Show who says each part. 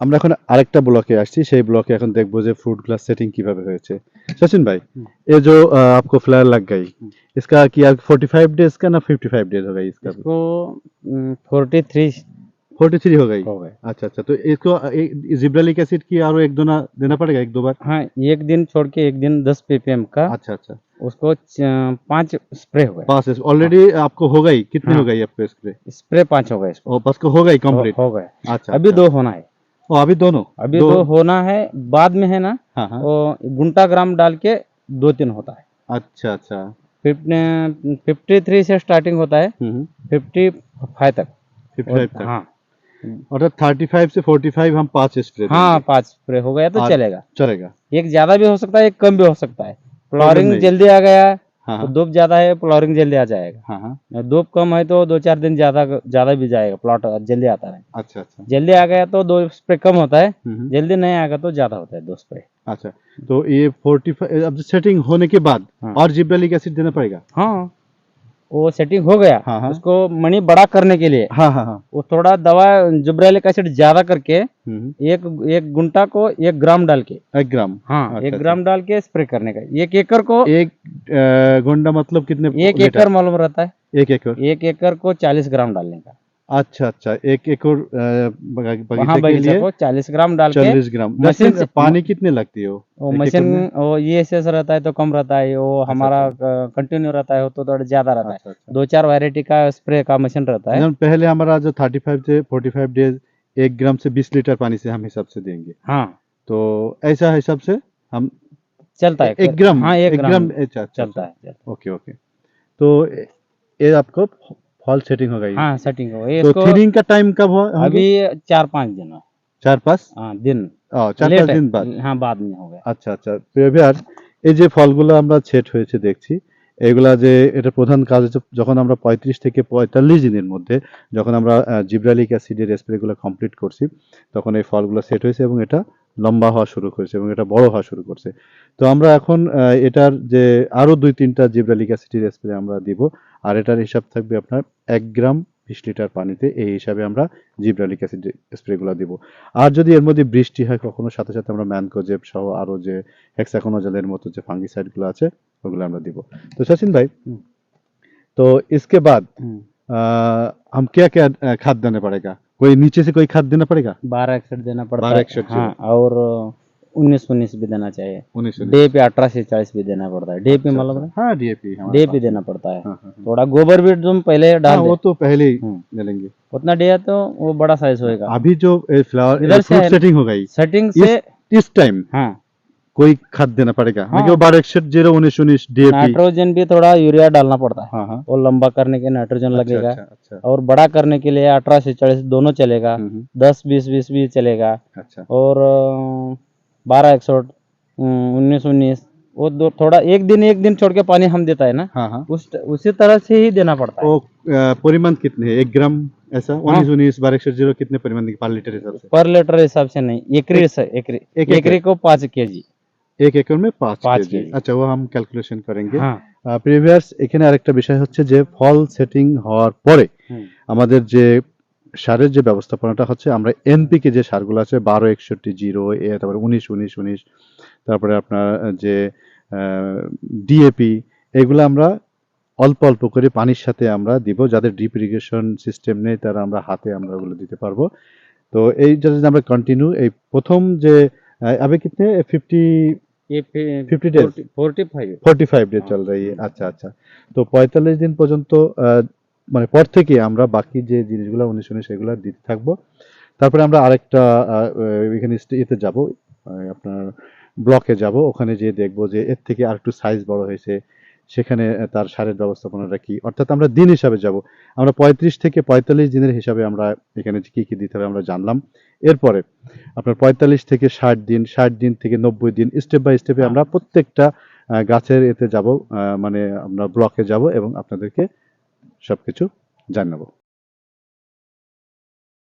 Speaker 1: আমরা এখন আরেকটা ব্লকে আসছি সেই ব্লকে এখন देखबो যে फ्रूट ग्लास सेटिंग কিভাবে হয়েছে सचिन भाई
Speaker 2: हम्म।
Speaker 1: ये जो अ, आपको फ्लायर लग गई
Speaker 2: हम्म।
Speaker 1: इसका किया 45 डेज का ना 55 डेज हो गई इसका
Speaker 2: इसको फोर्टी थ्री
Speaker 1: 43 हो गई
Speaker 2: हो गए
Speaker 1: अच्छा अच्छा तो इसको जिब्रालिक एसिड की और एक दोना देना पड़ेगा एक दो बार
Speaker 2: हाँ एक दिन छोड़ के एक दिन दस ppm का
Speaker 1: अच्छा अच्छा
Speaker 2: उसको च- पांच स्प्रे हो गए
Speaker 1: पास ऑलरेडी आपको हो गई कितनी
Speaker 2: हाँ।
Speaker 1: हो गई आपको स्प्रे
Speaker 2: स्प्रे पांच हो गए इसको
Speaker 1: और बस को हो गई कंप्लीट
Speaker 2: हो, हो गए
Speaker 1: अच्छा
Speaker 2: अभी
Speaker 1: अच्छा।
Speaker 2: दो होना है
Speaker 1: ओ, अभी दोनों?
Speaker 2: अभी दो, होना है बाद में है ना?
Speaker 1: हाँ हाँ।
Speaker 2: वो गुंटा ग्राम डाल के दो तीन होता है।
Speaker 1: अच्छा अच्छा।
Speaker 2: फिफ्टी थ्री से स्टार्टिंग होता है
Speaker 1: हम्म
Speaker 2: फिफ्टी फाइव तक।
Speaker 1: 55 तक?
Speaker 2: हाँ।
Speaker 1: अर्थात 35 से 45 हम पाँच स्प्रे
Speaker 2: हाँ पाँच स्प्रे हो गया तो चलेगा।
Speaker 1: चलेगा।
Speaker 2: एक ज़्यादा भी हो सकता है एक कम भी हो सकता है। फ्लॉरिंग जल्दी आ गया
Speaker 1: हाँ
Speaker 2: तो
Speaker 1: हाँ।
Speaker 2: धूप ज़्यादा है फ्लॉरिंग जल्दी आ जाएगा।
Speaker 1: हाँ हाँ।
Speaker 2: धूप कम है तो दो चार दिन ज़्यादा ज़्यादा भी जाएगा प्लॉट जल्दी आता है।
Speaker 1: अच्छा अच्छा।
Speaker 2: जल्दी आ गया तो दो स्प्रे कम होता है
Speaker 1: हम्म,
Speaker 2: जल्दी नहीं आएगा तो ज़्यादा होता है दो स्प्रे
Speaker 1: अच्छा तो ये 45 अब सेटिंग होने के बाद
Speaker 2: हाँ।
Speaker 1: और जिब्रालिक एसिड देना पड़ेगा?
Speaker 2: हाँ वो सेटिंग हो गया।
Speaker 1: हाँ, हाँ।
Speaker 2: उसको मनी बड़ा करने के लिए
Speaker 1: हाँ हाँ हाँ।
Speaker 2: वो थोड़ा दवा जुब्रालिक एसिड ज़्यादा करके
Speaker 1: हम्म,
Speaker 2: एक एक गुंटा को एक ग्राम डाल के।
Speaker 1: एक ग्राम।
Speaker 2: हाँ
Speaker 1: अच्छा,
Speaker 2: एक
Speaker 1: अच्छा।
Speaker 2: ग्राम डाल के स्प्रे करने का। एक एकड़ को
Speaker 1: एक गोंडा मतलब कितने
Speaker 2: एक एकड़ मालूम रहता है।
Speaker 1: एक एकड़।
Speaker 2: एक एकड़ को चालीस ग्राम डालने का।
Speaker 1: अच्छा अच्छा। एक एकड़ बगीचे के लिए
Speaker 2: को चालीस ग्राम डाल
Speaker 1: चालीस ग्राम।
Speaker 2: मशीन
Speaker 1: पानी कितने लगती है? वो
Speaker 2: मशीन वो ये एस रहता है तो कम रहता है वो हमारा कंटिन्यू रहता है तो थोड़ा ज़्यादा रहता है।
Speaker 1: अच्छा अच्छा।
Speaker 2: दो चार वैरायटी का स्प्रे का मशीन रहता है।
Speaker 1: पहले हमारा जो 35 से 45 डेज़ एक ग्राम से 20 लीटर पानी से हम हिसाब से देंगे।
Speaker 2: हाँ।
Speaker 1: तो ऐसा हिसाब से हम
Speaker 2: चलता है
Speaker 1: एक ग्राम
Speaker 2: हाँ एक ग्राम
Speaker 1: अच्छा अच्छा
Speaker 2: चलता है चलता
Speaker 1: ओके ओके तो ये आपको फॉल सेटिंग हो गई
Speaker 2: है हाँ सेटिंग हो गई
Speaker 1: तो
Speaker 2: इसको
Speaker 1: थिनिंग का टाइम कब हुआ होंगे?
Speaker 2: अभी चार पाँच दिन हुआ।
Speaker 1: চার পাঁচ
Speaker 2: हाँ दिन
Speaker 1: ও, চার
Speaker 2: लेट
Speaker 1: পাঁচ
Speaker 2: है।
Speaker 1: দিন বাদ
Speaker 2: हाँ बाद में हो गया
Speaker 1: আচ্ছা আচ্ছা প্রিয় ভিউয়ার্স এই যে ফলগুলো আমরা সেট হয়েছে দেখছি এগুলা যে এটা প্রধান কাজ হচ্ছে যখন আমরা পঁয়ত্রিশ থেকে পঁয়তাল্লিশ দিনের মধ্যে যখন আমরা জিব্রালিক অ্যাসিডের স্প্রেগুলো কমপ্লিট করছি তখন এই ফলগুলো সেট হয়েছে এবং এটা লম্বা হওয়া শুরু করেছে এবং এটা বড় হওয়া শুরু করছে তো আমরা এখন আহ, এটার যে আরো দুই তিনটা জিব্রালিক অ্যাসিডের স্প্রে আমরা দিব আর এটার হিসাব থাকবে আপনার এক গ্রাম বিশ লিটার পানিতে এই হিসাবে আমরা জিব্রালিক অ্যাসিড স্প্রেগুলো দিব আর যদি এর মধ্যে বৃষ্টি হয় কখনো সাথে সাথে আমরা ম্যানকোজেব সহ আরো যে হেক্সাকোনোজেলের মতো যে ফাঙ্গিসাইড গুলো আছে ওগুলো আমরা দিব তো सचिन भाई
Speaker 2: हम्म।
Speaker 1: तो इसके बाद
Speaker 2: हम्म।
Speaker 1: आ, हम क्या क्या अ, खाद देना पड़ेगा कोई नीचे से कोई खाद देना पड़ेगा?
Speaker 2: बारह एकसठ देना पड़ता
Speaker 1: बारह
Speaker 2: है। हाँ और उन्नीस उन्नीस भी देना चाहिए।
Speaker 1: उन्नीस।
Speaker 2: डे पे अठारह से चालीस भी देना पड़ता है। डे पे
Speaker 1: अच्छा,
Speaker 2: मतलब?
Speaker 1: अच्छा। हाँ डीएपी
Speaker 2: डे पे देना पड़ता है।
Speaker 1: हाँ, हाँ, हाँ।
Speaker 2: थोड़ा गोबर भी तुम पहले डाल
Speaker 1: हाँ, वो तो पहले ही
Speaker 2: हम्म।
Speaker 1: डालेंगे
Speaker 2: उतना डे है तो वो बड़ा साइज़ होगा
Speaker 1: अभी जो फ्लावर
Speaker 2: है-
Speaker 1: सेटिंग होगा गई
Speaker 2: सेटिंग से
Speaker 1: इस टाइम
Speaker 2: हाँ।
Speaker 1: कोई खाद देना पड़ेगा।
Speaker 2: हाँ।
Speaker 1: मतलब बारह ज़ीरो उन्नीस उन्नीस डीएपी।
Speaker 2: नाइट्रोजन भी थोड़ा यूरिया डालना पड़ता है।
Speaker 1: हाँ हाँ।
Speaker 2: वो लंबा करने के नाइट्रोजन
Speaker 1: अच्छा,
Speaker 2: लगेगा।
Speaker 1: अच्छा अच्छा।
Speaker 2: और बड़ा करने के लिए अठारह से चालीस दोनों चलेगा।
Speaker 1: हम्म, हम्म,
Speaker 2: दस बीस बीस भी चलेगा।
Speaker 1: अच्छा।
Speaker 2: और बारह इकसठ उन्नीस उन्नीस। वो दो थोड़ा एक दिन एक दिन छोड़ के पानी हम देता है ना?
Speaker 1: हाँ हाँ।
Speaker 2: उस उसी तरह से ही देना पड़ता है।
Speaker 1: परिमाण कितने है? एक ग्राम ऐसा? उन्नीस उन्नीस बारह इकसठ ज़ीरो कितने परिमाण पर लीटर हिसाब से?
Speaker 2: पर लीटर हिसाब से नहीं। एकरी से एकरी।
Speaker 1: एक
Speaker 2: एकरी को पाँच के जी
Speaker 1: এক एकड़
Speaker 2: में
Speaker 1: पाँच
Speaker 2: पाँच
Speaker 1: के जी। अच्छा ক্যালকুলেশন করেঙ্গে
Speaker 2: হ্যাঁ।
Speaker 1: প্রিভিয়াস এখানে আরেকটা বিষয় হচ্ছে যে ফল সেটিং হওয়ার পরে আমাদের যে সারের যে ব্যবস্থাপনাটা হচ্ছে আমরা এনপিকে যে সারগুলো আছে বারো একষট্টি জিরো এ তারপরে উনিশ উনিশ উনিশ তারপরে আপনার যে ডিএপি এগুলো আমরা অল্প অল্প করে পানির সাথে আমরা দিব যাদের ড্রিপ ইরিগেশন সিস্টেম নেই তারা আমরা হাতে আমরা ওগুলো দিতে পারব। তো এই যদি আমরা কন্টিনিউ এই প্রথম যে আহ, अभी कितने
Speaker 2: ये
Speaker 1: 50
Speaker 2: डेज
Speaker 1: 45 45 ডে চল रही আচ্ছা আচ্ছা তো 45 দিন পর্যন্ত মানে পর থেকে আমরা বাকি যে জিনিসগুলো উনিশ শুনে সেগুলো দিতে থাকব তারপরে আমরা আরেকটা এখানে ইয়েতে যাব আপনার ব্লকে যাব। ওখানে যে দেখব যে এর থেকে আর একটু সাইজ বড় হয়েছে। সেখানে তার সারের ব্যবস্থাপনাটা কি? অর্থাৎ আমরা দিন হিসাবে যাব। আমরা পঁয়ত্রিশ থেকে পঁয়তাল্লিশ দিনের হিসাবে আমরা এখানে কি কি দিতে হবে আমরা জানলাম। এরপরে, আপনার পঁয়তাল্লিশ থেকে ষাট দিন ষাট দিন থেকে নব্বই দিন স্টেপ বাই স্টেপে আমরা প্রত্যেকটা গাছের এতে যাব মানে আমরা ব্লকে যাব এবং আপনাদেরকে সবকিছু জানাব।